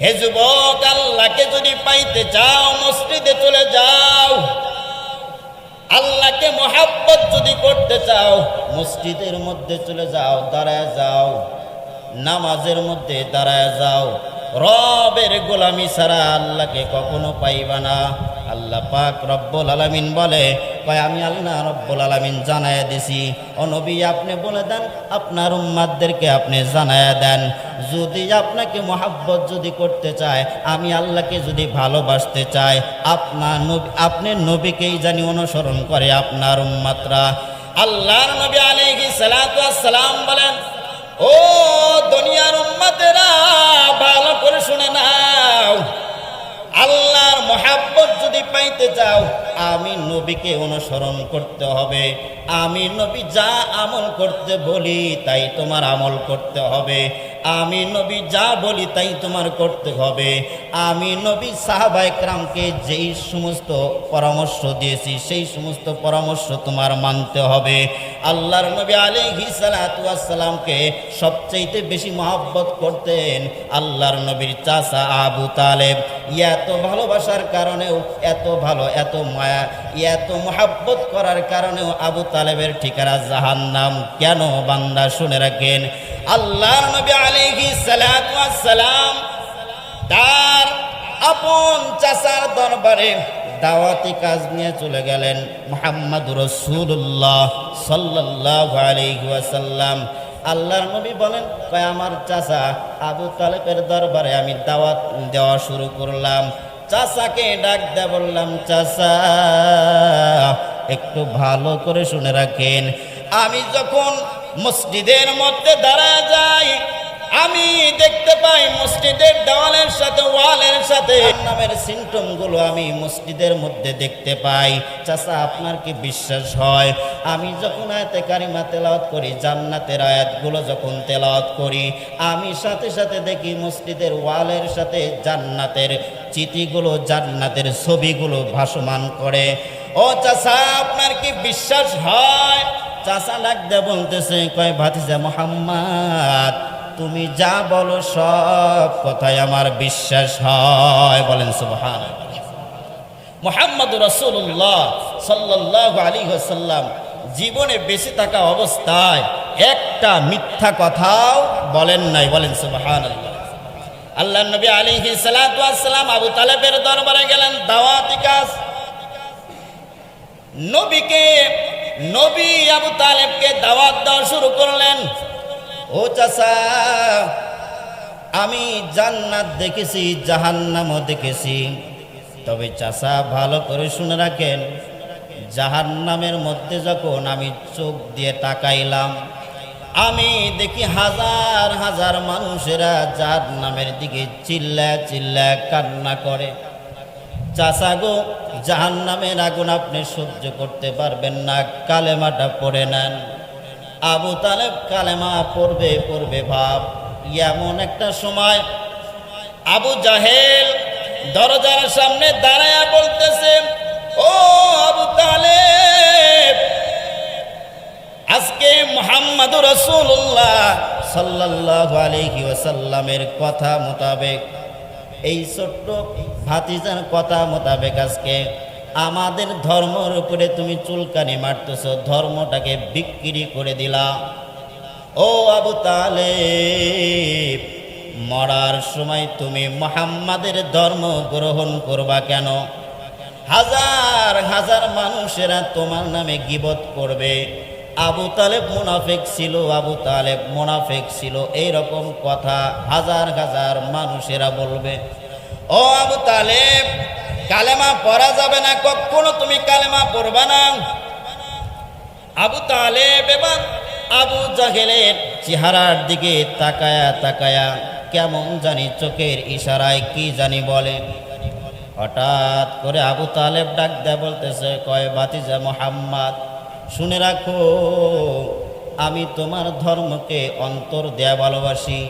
হে যুবক, আল্লাহকে যদি পাইতে চাও, মসজিদে চলে যাও। আল্লাহকে মোহাব্বত যদি করতে চাও, মসজিদের মধ্যে চলে যাও, দাঁড়ায় যাও। নামাজের মধ্যে দাঁড়ায় যাও। রবের গোলামি ছাড়া আল্লাহকে কখনো পাইবা না। আল্লাহ পাক রব্বুল আলামিন বলে কয়, আমি আল্লাহ রব্বুল আলামিন জানায় দিছি। নবী, আপনি বলে দেন, আপনার উম্মাদদেরকে আপনি জানায় দেন। যদি আপনাকে মহাব্বত যদি করতে চায়, আমি আল্লাহকে যদি ভালোবাসতে চাই, আপনার নবী, আপনি নবীকেই জানি অনুসরণ করে আপনার উম্মাতরা আল্লাহর নবী আলাইহিস সালাতু সালাম বলেন, ও দুনিয়ার উম্মাতেরা ভালো করে শুনে নাও। আল্লাহর মহাব্বত যদি পাইতে চাও, আমি নবীকে অনুসরণ করতে হবে। আমি নবী যা আমল করতে বলি, তাই তোমার আমল করতে হবে। আমি নবী যা বলি তাই তোমার করতে হবে। আমি নবী সাহাবাইকরামকে যেই সমস্ত পরামর্শ দিয়েছি, সেই সমস্ত পরামর্শ তোমার মানতে হবে। আল্লাহর নবী আলাইহি সালাতামকে সবচাইতে বেশি মহাব্বত করতেন আল্লাহর নবীর চাচা আবু তালেব। এত ভালোবাসার কারণেও, এত ভালো, এত মায়া, এত মহাব্বত করার কারণেও আবু তালেবের ঠিকানা জাহান্নাম। কেন? বান্দা শুনে রাখেন। আল্লাহর নবী আলাইহি সালাম তার আপন চাচার দরবারে দাওয়াতি কাজ নিয়ে চলে গেলেন মোহাম্মদ রসুল্লাহ সাল্লাহ আলাইহি ওয়াসাল্লাম। আল্লাহর নবী বলেন, কয় আমার চাচা আবু তালেবের দরবারে আমি দাওয়াত দেওয়া শুরু করলাম। চাচাকে ডাক দে বললাম, চাচা, একটু ভালো করে শুনে রাখেন। আমি যখন মসজিদের মধ্যে দাঁড়া যাই আমি দেখতে পাই মসজিদের দেওয়ালের সাথে, ওয়ালের সাথে। নামের সিমটমগুলো আমি মসজিদের মধ্যে দেখতে পাই। চাচা, আপনার কি বিশ্বাস হয়? আমি যখন আয়াতে কারিমা তেলাওয়াত করি, জান্নাতের আয়াতগুলো যখন তেলাওয়াত করি, আমি সাথে সাথে দেখি মসজিদের ওয়ালের সাথে জান্নাতের চিঠিগুলো, জান্নাতের ছবিগুলো ভাসমান করে। ও চাচা, আপনার কি বিশ্বাস হয়? চাচা ডাকতে বলতেছে, কয়, ভাতিজা মোহাম্মদ তুমি যা বলো সব কথায় আমার বিশ্বাস হয়। বলেন সুবহান মোহাম্মদ রসুল্লাহ সাল্লাহ আলী সাল্লাম জীবনে বেঁচে থাকা অবস্থায় একটা মিথ্যা কথাও বলেন নাই। বলেন সুবহান আল্লাহ নবী আলী সালাম আবু তালেবের দরবারে গেলেন, দাওয়াতি কাজ। নবীকে, নবী আবু তালেবকে দাওয়াত দেওয়া শুরু করলেন। ও চাচা, আমি জান্নাত দেখেছি, জাহান্নামও দেখেছি। তবে চাচা, ভালো করে শুনে রাখেন, জাহান্নামের মধ্যে যখন আমি চোখ দিয়ে তাকাইলাম, আমি দেখি হাজার হাজার মানুষেরা যার নামের দিকে চিল্লা চিল্লা কান্না করে। চাচা গো জাহান নামের আগুন আপনি সহ্য করতে পারবেন না, কালেমাটা পড়ে নেন। আবু তালেব কালেমা পড়বে পড়বে ভাব। এমন একটা সময় আবু জাহেল দরজার সামনে দাঁড়ায়া বলতেছে, ও আবু তালেব, আজকে মোহাম্মদ রসুল্লাহ সাল্লাহ আলহি ওসাল্লামের কথা মোতাবেক, এই ছোট্ট ভাতিজার কথা মোতাবেক আজকে আমাদের ধর্মের উপরে তুমি চুলকানি মারতেছ, ধর্মটাকে বিক্রি করে দিলা। ও আবু তালে মরার সময় তুমি মোহাম্মদের ধর্ম গ্রহণ করবা কেন? হাজার হাজার মানুষেরা তোমার নামে গিবত করবে। আবু তালেব মুনাফেক ছিল, আবু তালেব মুনাফেক ছিল এই রকম কথা হাজার হাজার মানুষেরা বলবে। ও আবু তালেব কালেমা পড়া যাবে না, কখনো তুমি কালেমা পড়বা না। আবু তালেব এবং আবু জাহেলের চেহারার দিকে তাকায়া তাকায়া কেমন জানি চোখের ইশারায় কি জানি বলে। হঠাৎ করে আবু তালেব ডাক দেয় বলতেছে, কয় বাতিজা মোহাম্মদ, শুনে রাখো, আমি তোমার ধর্মকে অন্তর দেয়া ভালোবাসি,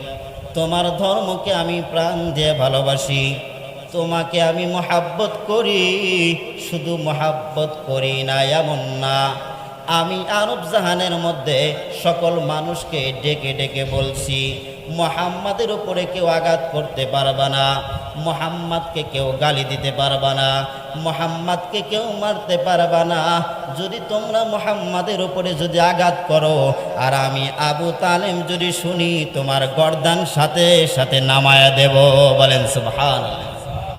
তোমার ধর্মকে আমি প্রাণ দিয়ে ভালোবাসি। তোমাকে আমি মহাব্বত করি, শুধু মহাব্বত করি না, এমন না। আমি আরব জাহানের মধ্যে সকল মানুষকে ডেকে ডেকে বলছি, মোহাম্মদের উপরে কেউ আঘাত করতে পারবা না, মোহাম্মদকে কেউ গালি দিতে পারবা না, মোহাম্মদকে কেউ মারতে পারবা না। যদি তোমরা মোহাম্মদের উপরে যদি আঘাত করো, আর আমি আবু তালেম যদি শুনি, তোমার গর্দান সাথে সাথে নামায়া দেব, বলেন সুবহান